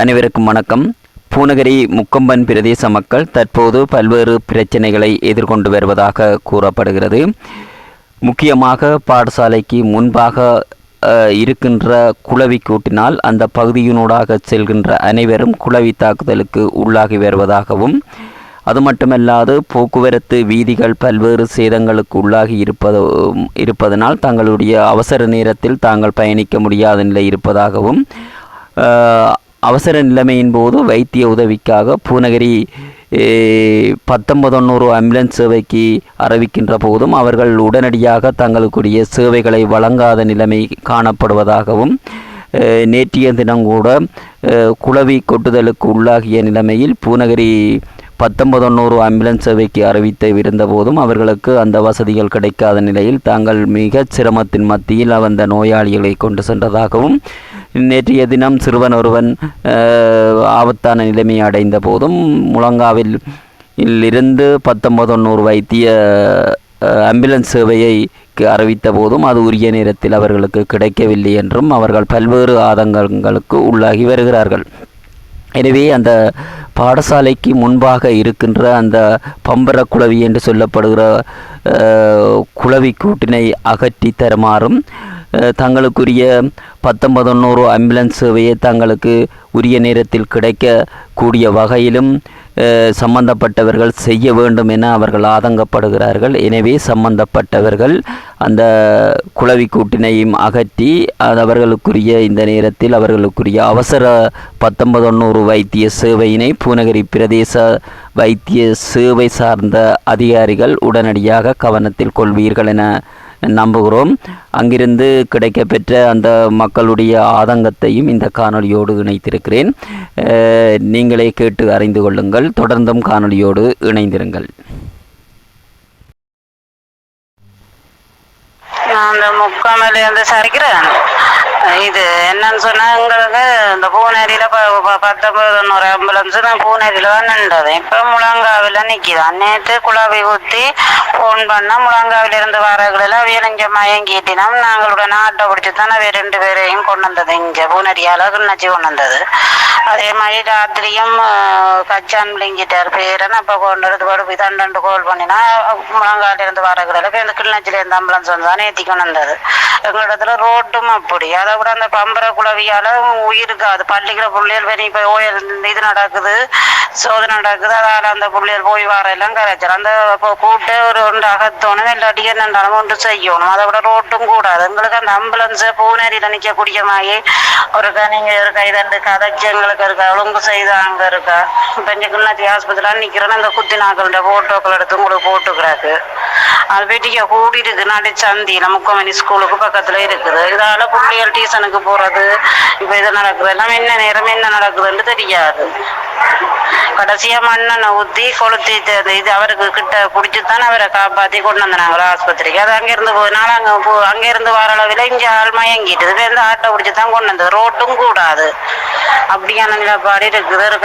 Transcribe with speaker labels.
Speaker 1: அனைவருக்கும் வணக்கம். பூநகரி முக்கம்பன் பிரதேச மக்கள் தற்போது பல்வேறு பிரச்சனைகளை எதிர்கொண்டு வருவதாக கூறப்படுகிறது. முக்கியமாக பாடசாலைக்கு முன்பாக இருக்கின்ற குளவி கூட்டினால் அந்த பகுதியினூடாக செல்கின்ற அனைவரும் குளவி தாக்குதலுக்கு உள்ளாகி வருவதாகவும் அது மட்டுமல்லாது போக்குவரத்து வீதிகள் பல்வேறு சேதங்களுக்கு உள்ளாகி இருப்பது இருப்பதனால் தங்களுடைய அவசர நேரத்தில் தாங்கள் பயணிக்க முடியாத நிலை இருப்பதாகவும் அவசர நிலைமையின் போது வைத்திய உதவிக்காக பூநகரி பத்தொன்பதொன்னூறு ஆம்புலன்ஸ் சேவைக்கு அறிவிக்கின்ற போதும் அவர்கள் உடனடியாக தங்களுக்குரிய சேவைகளை வழங்காத நிலைமை காணப்படுவதாகவும் நேற்றைய தினம் கூட குளவி கொட்டுதலுக்கு உள்ளாகிய நிலைமையில் பூநகரி பத்தொன்பதொன்னூறு ஆம்புலன்ஸ் சேவைக்கு அறிவித்து இருந்தபோதும் அவர்களுக்கு அந்த வசதிகள் கிடைக்காத நிலையில் தாங்கள் மிக சிரமத்தின் மத்தியில் அந்த நோயாளிகளை கொண்டு சென்றதாகவும் நேற்றைய தினம் சிறுவன் ஒருவன் ஆபத்தான நிலைமை அடைந்த போதும் முழங்காவில் இருந்து பத்தொன்பதொன்னூறு வைத்திய ஆம்புலன்ஸ் சேவையை அறிவித்த போதும் அது உரிய நேரத்தில் அவர்களுக்கு கிடைக்கவில்லை என்றும் அவர்கள் பல்வேறு ஆதங்கங்களுக்கு உள்ளாகி வருகிறார்கள். எனவே அந்த பாடசாலைக்கு முன்பாக இருக்கின்ற அந்த பம்பர குளவி என்று சொல்லப்படுகிற அஹ், குளவி கூட்டினை அகற்றி தருமாறும் தங்களுக்குரிய பத்தொன்பதொன்னூறு ஆம்புலன்ஸ் சேவையை தங்களுக்கு உரிய நேரத்தில் கிடைக்கக்கூடிய வகையிலும் சம்பந்தப்பட்டவர்கள் செய்ய வேண்டும் என அவர்கள் ஆதங்கப்படுகிறார்கள். எனவே சம்பந்தப்பட்டவர்கள் அந்த குளவி கூட்டினையும் அகற்றி அது அவர்களுக்குரிய இந்த நேரத்தில் அவர்களுக்குரிய அவசர பத்தொன்பதொன்னூறு வைத்திய சேவையினை பூநகரி பிரதேச வைத்திய சேவை சார்ந்த அதிகாரிகள் உடனடியாக கவனத்தில் கொள்வீர்கள் என நம்புகிறோம். அங்கிருந்து கிடைக்கப்பெற்ற அந்த மக்களுடைய ஆதங்கத்தையும் இந்த காணொளியோடு இணைத்திருக்கிறேன். நீங்களே கேட்டு அறிந்து கொள்ளுங்கள். தொடர்ந்தும் காணொளியோடு இணைந்திருங்கள்.
Speaker 2: அந்த முக்காமல சரிக்கிறேன் இது என்னன்னு சொன்னா எங்களுக்கு இந்த பூனேரியில ப ப- பத்தொன்பது தொண்ணூறு ஆம்புலன்ஸ் நான் பூனேரியில தான் நின்றது இப்ப முழங்காவில நிக்குது. நேற்று குழாவை ஊத்தி ஃபோன் பண்ணா முழங்காவில இருந்து வரகளில் அவைய இங்க மயங்கிட்டினோம் நாங்களோட நாட்டை பிடிச்சி தான் அவைய ரெண்டு பேரையும் கொண்டு வந்தது. இங்க பூனேரியால கிண்ணச்சி கொண்டு வந்தது. அதே மாதிரி ராத்திரியும் கச்சான் விளங்கிட்டார் பேரன் அப்ப கொண்டு வந்து போய் தண்டு கோல் பண்ணினா முழங்கால இருந்து வரகளில் இப்போ இந்த இருந்து ஆம்புலன்ஸ் வந்து தான் ஏற்றி கொண்டு வந்தது. எங்களிடத்துல ரோட்டும் அப்படி. அதை விட அந்த பம்பர குழவியால் உயிருக்கு. அது பள்ளிக்கிற பிள்ளைகள் வெளியே இப்போ ஓயல் இந்த இது நடக்குது. சோதனை நடக்குது. அதால் அந்த பிள்ளைகள் போய் வர எல்லாம் கரைச்சல். அந்த இப்போ கூப்பிட்டு ஒரு ஒன்று அகத்தோணும். இல்லாட்டி என்னண்டாலும் ஒன்று செய்யணும். அதை விட ரோட்டும் கூடாது. எங்களுக்கு அந்த ஆம்புலன்ஸை பூனேரியில் நிற்கக்கூடிய மாதிரி ஒரு நீங்க இருக்கா இதண்டு கதைச்சு எங்களுக்கு இருக்கா ஒழுங்கு செய்தாங்க இருக்கா. இப்போ இங்கே ஆஸ்பத்திரியில் நிற்கிறேன்னு அந்த குத்தி நாக்களோட ஃபோட்டோக்கள் எடுத்து உங்களுக்கு அது வெட்டிக்க கூடி இருக்கு நடு சந்தி முக்கமணி ஸ்கூலுக்கு பக்கத்துல இருக்குது. இதால பிள்ளைகள் டியூஷனுக்கு போறது. இப்ப இது நடக்குது. எல்லாம் என்ன நேரம் என்ன நடக்குதுன்னு தெரியாது. கடைசியா மண்ணெண்ணை ஊத்தி கொளுத்தி இது அவருக்கு கிட்ட பிடிச்சிதான் அவரை காப்பாத்தி கொண்டு வந்தாங்க ஆஸ்பத்திரிக்கு. அது அங்க இருந்து போனால அங்க போ- அங்க இருந்து வர அளவில் இங்க ஆள் மயங்கிட்டு இந்த ஆட்டோ பிடிச்சி தான் கொண்டு வந்தது. ரோட்டும் கூடாது. அப்படியான நிலப்பாடு இருக்குது.